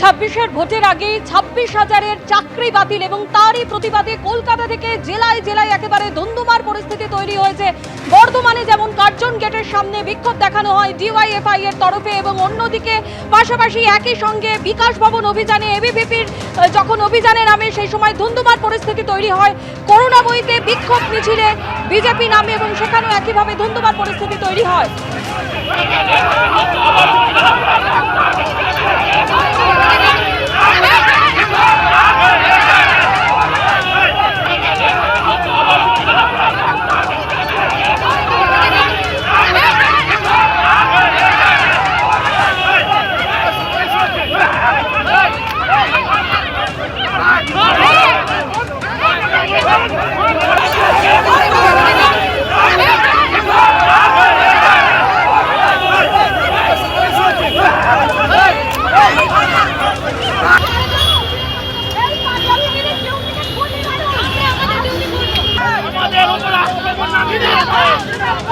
ছাব্বিশের ভোটের আগে ছাব্বিশ হাজারের চাকরি বাতিল এবং তারই প্রতিবাদে কলকাতা থেকে জেলায় জেলায় একেবারে ধুন্ধুমার পরিস্থিতি তৈরি হয়েছে। বর্ধমানে যেমন কার্জন গেটের সামনে বিক্ষোভ দেখানো হয় ডিওয়াইএফআই এর তরফে এবং অন্যদিকে পাশাপাশি একই সঙ্গে বিকাশ ভবন অভিযানে এবিভিপির যখন অভিযানে নামে সেই সময় ধুন্ধুমার পরিস্থিতি তৈরি হয়। করোনা বইতে বিক্ষোভ মিছিলে বিজেপি নামে এবং সেখানেও একইভাবে ধুন্ধুমার পরিস্থিতি তৈরি হয়।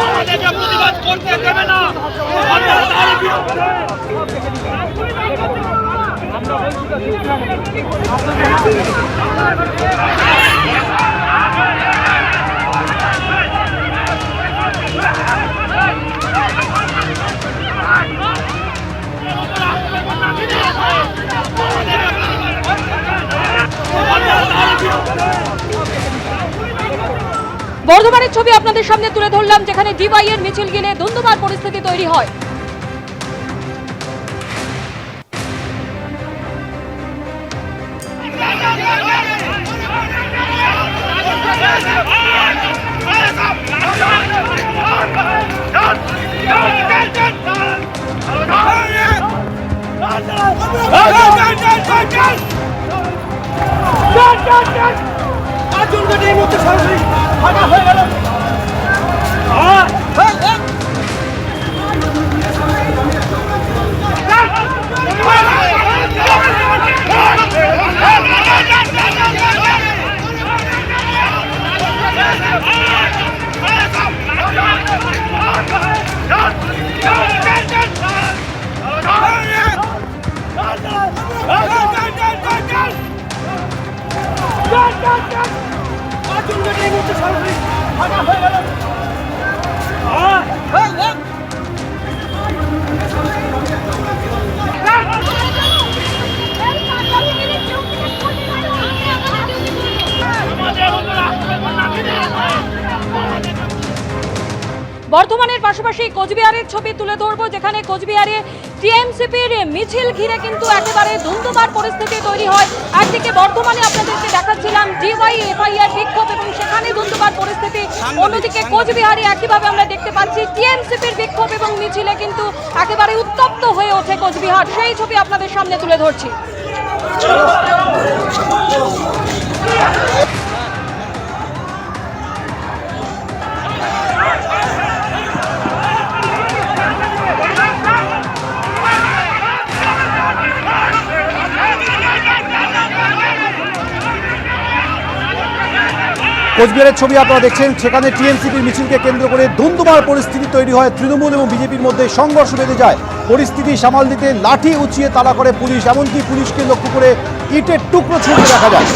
আমাদেরকে প্রতিবাদ করতে দেবে না। আমরা বর্ধমানের ছবি আপনাদের সামনে তুলে ধরলাম, যেখানে ডিওয়াই এর মিছিল গেলে ধুন্ধুমার পরিস্থিতি তৈরি হয়। আমাদের বর্ধমানের পাশাপাশি কোচবিহারের ছবি তুলে ধরবো যেখানে কোচবিহারে টিএমসিপির মিছিল ঘিরে কিন্তু একেবারে ধুন্ধুমার পরিস্থিতি তৈরি হয়। একদিকে বর্ধমানে আপনাদেরকে দেখাচ্ছিলাম ডিওয়াই এফআইআর বিক্ষোভ এবং সেখানে ধুন্ধুমার পরিস্থিতি। অন্যদিকে কোচবিহারে একইভাবে আমরা দেখতে পাচ্ছি টিএমসিপির বিক্ষোভ এবং মিছিলে কিন্তু একেবারে উত্তপ্ত হয়ে ওঠে কোচবিহার। সেই ছবি আপনাদের সামনে তুলে ধরছি। কোচবিহারের ছবি আপনারা দেখছেন। সেখানে টিএমসিপির মিছিলকে কেন্দ্র করে ধুন্ধুমার পরিস্থিতি তৈরি হয়। তৃণমূল এবং বিজেপির মধ্যে সংঘর্ষ বেঁধে যায়। পরিস্থিতি সামাল দিতে লাঠি উঁচিয়ে তালা করে পুলিশ। এমনকি পুলিশকে লক্ষ্য করে ইটের টুকরো ছুটে দেখা যায়।